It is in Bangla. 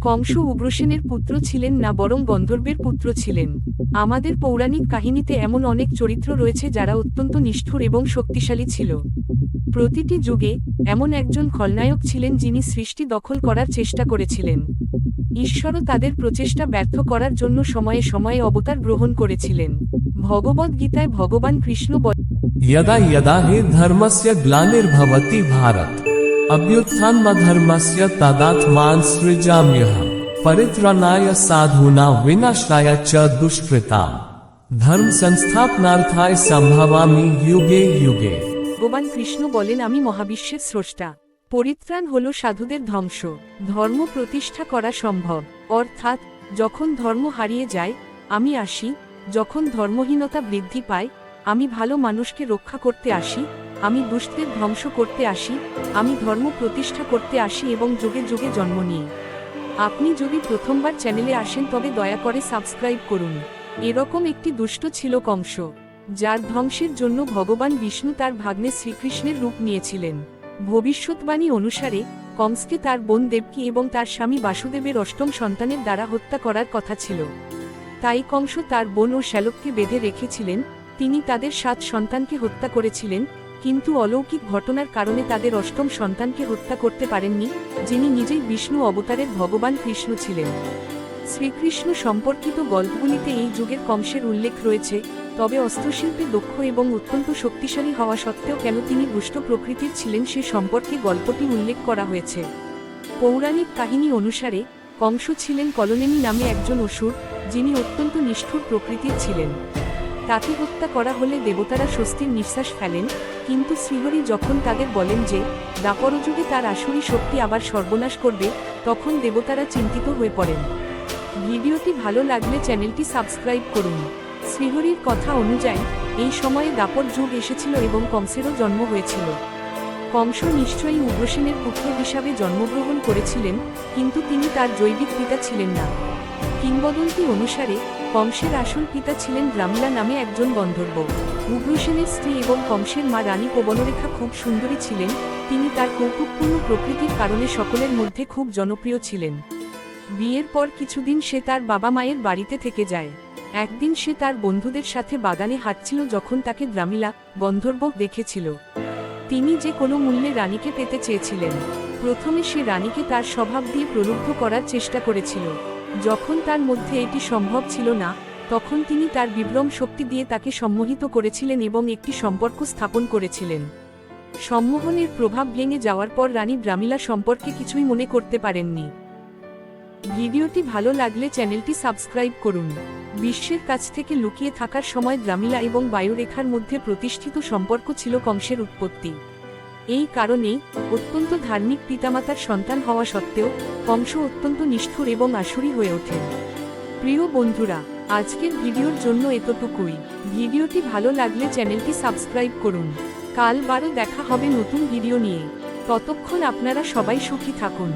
কংস উগ্রসেনের পুত্র ছিলেন না, বরং গন্ধর্বের পুত্র ছিলেন। আমাদের পৌরাণিক কাহিনীতে এমন অনেক চরিত্র রয়েছে যারা অত্যন্ত নিষ্ঠুর এবং শক্তিশালী ছিল। প্রতিটি যুগে এমন একজন খলনায়ক ছিলেন যিনি সৃষ্টি দখল করার চেষ্টা করেছিলেন। ঈশ্বরও তাদের প্রচেষ্টা ব্যর্থ করার জন্য সময়ে সময়ে অবতার গ্রহণ করেছিলেন। ভগবদ্গীতায় ভগবান কৃষ্ণ ইয়াদা ইয়াদা হে ধর্মস্য গ্লানির্ভবতি ভারত। अभ्युत्थान ધર્મસ્ય તદાત્માન સૃજામ્ય પરિત્રણાય સાધુના વિનાશાય ચ દુષ્કૃતા ধর্ম সংস্থাপনার্থায় সম্ভাবামি যুগে যুগে ভগবান কৃষ্ণ বলেন আমি মহাবিশ্বের স্রষ্টা। পরিত্রাণ হল সাধুদের ধ্বংস। ধর্ম প্রতিষ্ঠা করা সম্ভব। অর্থাৎ, যখন ধর্ম হারিয়ে যায়, আমি আসি। যখন ধর্মহীনতা বৃদ্ধি পায়, আমি ভালো মানুষকে রক্ষা করতে আসি। আমি দুষ্টদের ধ্বংস করতে আসি, আমি ধর্ম প্রতিষ্ঠা করতে আসি এবং যুগে যুগে জন্ম নিই। আপনি যদি প্রথমবার চ্যানেলে আসেন তবে দয়া করে সাবস্ক্রাইব করুন। এরকম একটি দুষ্ট ছিল কংস, যার ধ্বংসের জন্য ভগবান বিষ্ণু তার ভাগ্নে শ্রীকৃষ্ণের রূপ নিয়েছিলেন। ভবিষ্যৎবাণী অনুসারে, কংসকে তার বোন দেবকী এবং তার স্বামী বাসুদেবের অষ্টম সন্তানের দ্বারা হত্যা করার কথা ছিল। তাই কংস তার বোন ও শ্যালককে বেঁধে রেখেছিলেন, তিনি তাদের সাত সন্তানকে হত্যা করেছিলেন কিন্তু অলৌকিক ঘটনার কারণে তাদের অষ্টম সন্তানকে হত্যা করতে পারেননি, যিনি নিজেই বিষ্ণু অবতারের ভগবান কৃষ্ণ ছিলেন। শ্রীকৃষ্ণ সম্পর্কিত গল্পগুলিতে এই যুগের কংসের উল্লেখ রয়েছে, তবে অস্ত্রশিল্পে দক্ষ এবং অত্যন্ত শক্তিশালী হওয়া সত্ত্বেও কেন তিনি দুষ্ট প্রকৃতির ছিলেন সে সম্পর্কে গল্পটি উল্লেখ করা হয়েছে। পৌরাণিক কাহিনী অনুসারে, কংস ছিলেন কলনেমি নামে একজন অসুর, যিনি অত্যন্ত নিষ্ঠুর প্রকৃতির ছিলেন। তাকে হত্যা করা হলে দেবতারা স্বস্তির নিঃশ্বাস ফেলেন, কিন্তু শ্রীহরি যখন তাদের বলেন যে দাপরযুগে তার আসুরি শক্তি আবার সর্বনাশ করবে, তখন দেবতারা চিন্তিত হয়ে পড়েন। ভিডিওটি ভালো লাগলে চ্যানেলটি সাবস্ক্রাইব করুন। শ্রীহরির কথা অনুযায়ী, এই সময়ে দাপর যুগ এসেছিল এবং কংসেরও জন্ম হয়েছিল। কংস নিশ্চয়ই উগ্রসেনের পুত্র হিসাবে জন্মগ্রহণ করেছিলেন, কিন্তু তিনি তার জৈবিক পিতা ছিলেন না। কিংবদন্তি অনুসারে কংসের আসল পিতা ছিলেন গ্রামিলা নামে একজন গন্ধর্ব। উগ্রসেনের স্ত্রী এবং কংসের মা রানী পবনরেখা খুব সুন্দরী ছিলেন, তিনি তার কৌতুকপূর্ণ প্রকৃতির কারণে সকলের মধ্যে খুব জনপ্রিয় ছিলেন। বিয়ের পর কিছুদিন সে তার বাবা মায়ের বাড়িতে থেকে যায়। একদিন সে তার বন্ধুদের সাথে বাগানে হাঁটছিল যখন তাকে দ্রামিলা, গন্ধর্ব দেখেছিল। তিনি যে কোনো মূল্যে রানীকে পেতে চেয়েছিলেন। প্রথমে সে রানীকে তার স্বভাব দিয়ে প্রলুব্ধ করার চেষ্টা করেছিল। যখন তার মধ্যে এটি সম্ভব ছিল না, তখন তিনি তার বিভ্রম শক্তি দিয়ে তাকে সম্মোহিত করেছিলেন এবং একটি সম্পর্ক স্থাপন করেছিলেন। সম্মোহনের প্রভাব ভেঙে যাওয়ার পর রানী দ্রামিলা সম্পর্কে কিছুই মনে করতে পারেননি। ভিডিওটি ভালো লাগলে চ্যানেলটি সাবস্ক্রাইব করুন। বিশ্বের কাছ থেকে লুকিয়ে থাকার সময় দ্রামিলা এবং বায়ুরেখার মধ্যে প্রতিষ্ঠিত সম্পর্ক ছিল কংসের উৎপত্তি। এই কারণেই অত্যন্ত ধার্মিক পিতামাতার সন্তান হওয়া সত্ত্বেও কংস অত্যন্ত নিষ্ঠুর এবং আসুরি হয়ে ওঠেন প্রিয় বন্ধুরা, আজকের ভিডিওর জন্য এতটুকুই। ভিডিওটি ভালো লাগলে চ্যানেলটি সাবস্ক্রাইব করুন। কাল বারও দেখা হবে নতুন ভিডিও নিয়ে। ততক্ষণ আপনারা সবাই সুখী থাকুন।